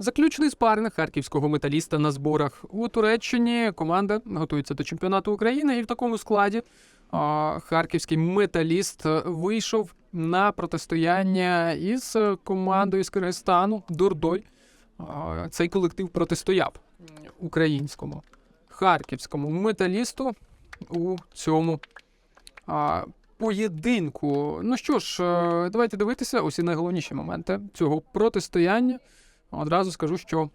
Заключний спаринг харківського металіста на зборах у Туреччині. Команда готується до чемпіонату України, і в такому складі а, харківський металіст вийшов на протистояння із командою з Киргизстану Дурдой. Цей колектив протистояв українському харківському металісту у цьому а, поєдинку. Ну що ж, е, давайте дивитися усі найголовніші моменти цього протистояння. Одразу скажу, що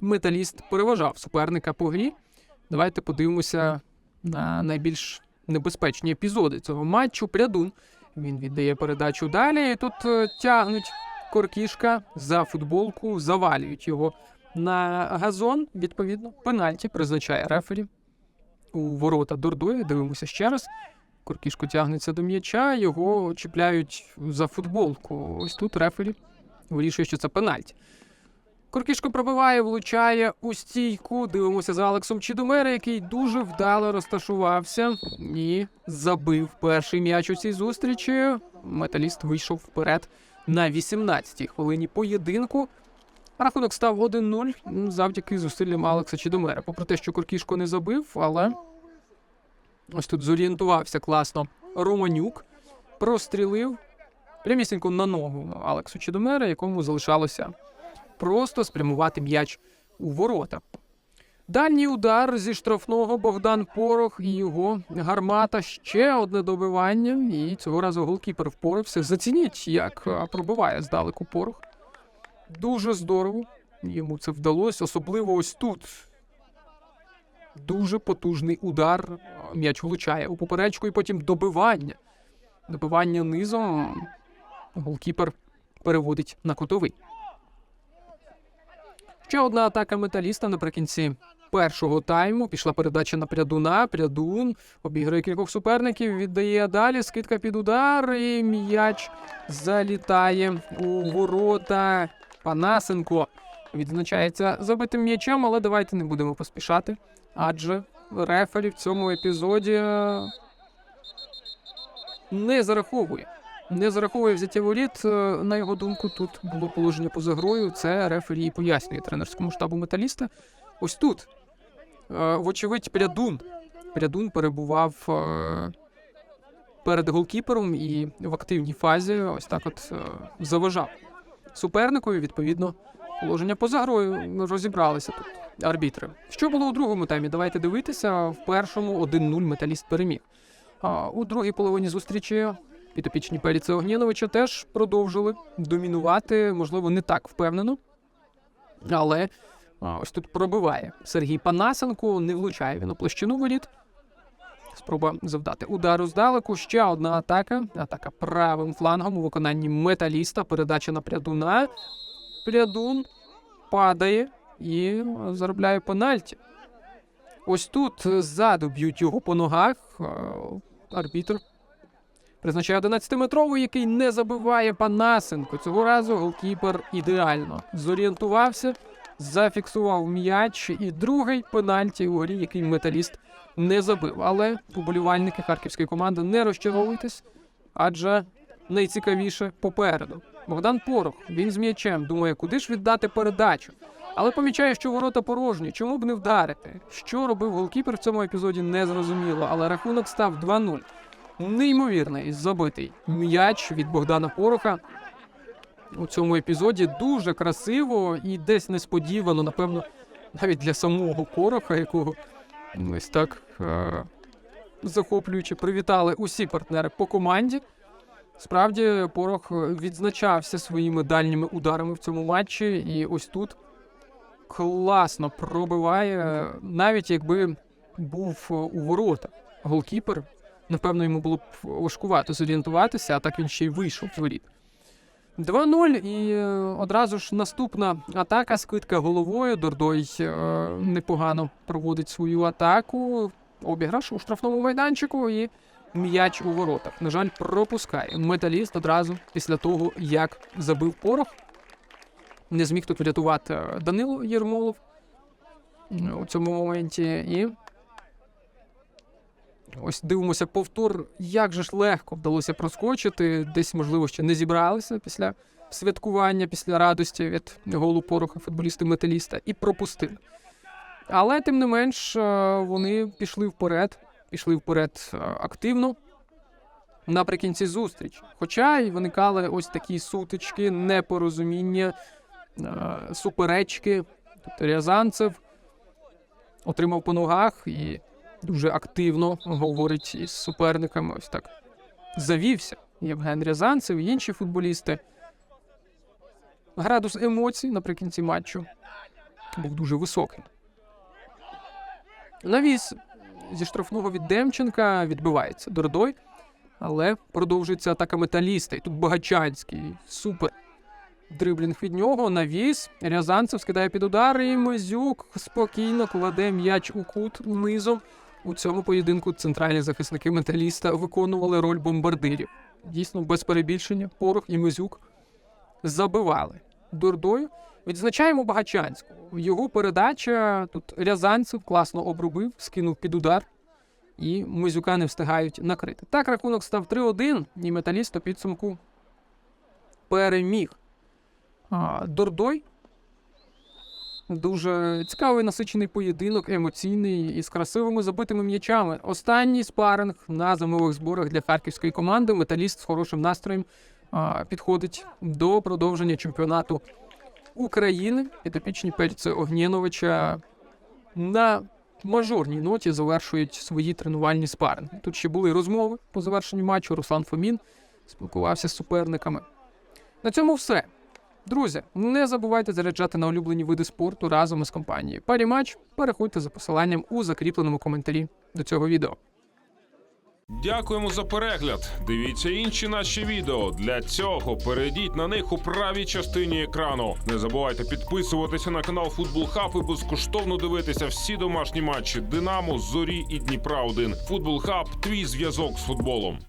металіст переважав суперника по грі. Давайте подивимося на найбільш небезпечні епізоди цього матчу. Прядун. Він віддає передачу далі. І тут е, тягнуть коркішка за футболку, завалюють його на газон. Відповідно, пенальті призначає рефері у ворота Дордої. Дивимося ще раз. Коркішко тягнеться до м'яча, його чіпляють за футболку. Ось тут рефері вирішує, що це пенальті. Коркішко пробиває, влучає у стійку. Дивимося за Алексом Чідомера, який дуже вдало розташувався і забив перший м'яч у цій зустрічі. Металіст вийшов вперед на 18-й хвилині поєдинку. Рахунок став 1-0 завдяки зусиллям Алекса Чідомера. Попри те, що Коркішко не забив, але ось тут зорієнтувався класно Романюк, прострілив прямісінько на ногу Алексу Чідомера, якому залишалося просто спрямувати м'яч у ворота. Дальній удар зі штрафного Богдан Порох і його гармата. Ще одне добивання. І цього разу голкіпер впорався. Зацініть, як пробиває здалеку Порох. Дуже здорово. Йому це вдалося, особливо ось тут. Дуже потужний удар. М'яч влучає у поперечку і потім добивання. Добивання низом. Голкіпер переводить на кутовий. Ще одна атака металіста наприкінці першого тайму. Пішла передача на прядуна. Прядун обігрує кількох суперників, віддає далі. Скидка під удар. І м'яч залітає у ворота. Панасенко відзначається забитим м'ячем, але давайте не будемо поспішати. Адже рефері в цьому епізоді е, не зараховує. Не зараховує взяття воріт. Е, На його думку, тут було положення поза грою. Це рефері пояснює тренерському штабу металіста. Ось тут, е, вочевидь, Прядун. Прядун перебував е, перед голкіпером і в активній фазі ось так от заважав суперникові. Відповідно, положення поза грою розібралися тут арбітри. Що було у другому таймі? Давайте дивитися. В першому 1-0 металіст переміг. У другій половині зустрічі підопічні Періца Огніновича теж продовжили домінувати, можливо, не так впевнено. Але ось тут пробиває Сергій Панасенко, не влучає він у площину воріт. Спроба завдати удару здалеку. Ще одна атака. Атака правим флангом у виконанні металіста. Передача на прядуна. Прядун падає і заробляє пенальті. Ось тут ззаду б'ють його по ногах. Арбітр Призначає 11-метровий, який не забиває Панасенко. Цього разу голкіпер ідеально зорієнтувався, зафіксував м'яч. І другий пенальті у горі, який металіст не забив. Але поболівальники харківської команди не розчаровуйтесь, адже найцікавіше попереду. Богдан Порох, він з м'ячем, думає, куди ж віддати передачу. Але помічає, що ворота порожні. Чому б не вдарити? Що робив голкіпер в цьому епізоді, не зрозуміло, але рахунок став 2-0 неймовірний забитий м'яч від Богдана Пороха. У цьому епізоді дуже красиво і десь несподівано, напевно, навіть для самого Пороха, якого ось так е- захоплюючи привітали усі партнери по команді. Справді, Порох відзначався своїми дальніми ударами в цьому матчі, і ось тут класно пробиває, навіть якби був у ворота голкіпер. Напевно, йому було б важкувато зорієнтуватися, а так він ще й вийшов з воріт. 2-0 і е, одразу ж наступна атака, скидка головою. Дордой е, непогано проводить свою атаку. Обіграш у штрафному майданчику і м'яч у воротах. На жаль, пропускає. Металіст одразу після того, як забив порох. Не зміг тут врятувати Данило Єрмолов е, у цьому моменті. І Ось дивимося повтор, як же ж легко вдалося проскочити. Десь, можливо, ще не зібралися після святкування після радості від голу пороха футболісти металіста і пропустили. Але тим не менш е, вони пішли вперед, пішли вперед е, активно наприкінці зустрічі. Хоча й виникали ось такі сутички, непорозуміння, е, суперечки. Тобто Рязанцев отримав по ногах і дуже активно говорить із суперниками. Ось так завівся Євген Рязанцев і інші футболісти. Градус емоцій наприкінці матчу був дуже високим. Навіс зі штрафного від Демченка відбивається Дордой, але продовжується атака металіста. І тут Багачанський. Супер. Дриблінг від нього, навіс. Рязанцев скидає під удар, і Мезюк спокійно кладе м'яч у кут низом. У цьому поєдинку центральні захисники металіста виконували роль бомбардирів. Дійсно, без перебільшення, Порох і Мезюк забивали. Дурдою відзначаємо Багачанського. Його передача тут Рязанцев класно обробив, скинув під удар, і Мезюка не встигають накрити. Так рахунок став 3-1, і металіст у підсумку переміг. Дордой. Дуже цікавий насичений поєдинок, емоційний і з красивими забитими м'ячами. Останній спаринг на зимових зборах для харківської команди. Металіст з хорошим настроєм підходить до продовження чемпіонату України. Підопічні Пельце Огнєновича на мажорній ноті завершують свої тренувальні спаринги. Тут ще були розмови по завершенню матчу. Руслан Фомін спілкувався з суперниками. На цьому все. Друзі, не забувайте заряджати на улюблені види спорту разом із компанією. Парі матч переходьте за посиланням у закріпленому коментарі до цього відео. Дякуємо за перегляд. Дивіться інші наші відео. Для цього перейдіть на них у правій частині екрану. Не забувайте підписуватися на канал Футбол Хаб і безкоштовно дивитися всі домашні матчі Динамо, Зорі і Дніпра 1 Футбол Хаб твій зв'язок з футболом.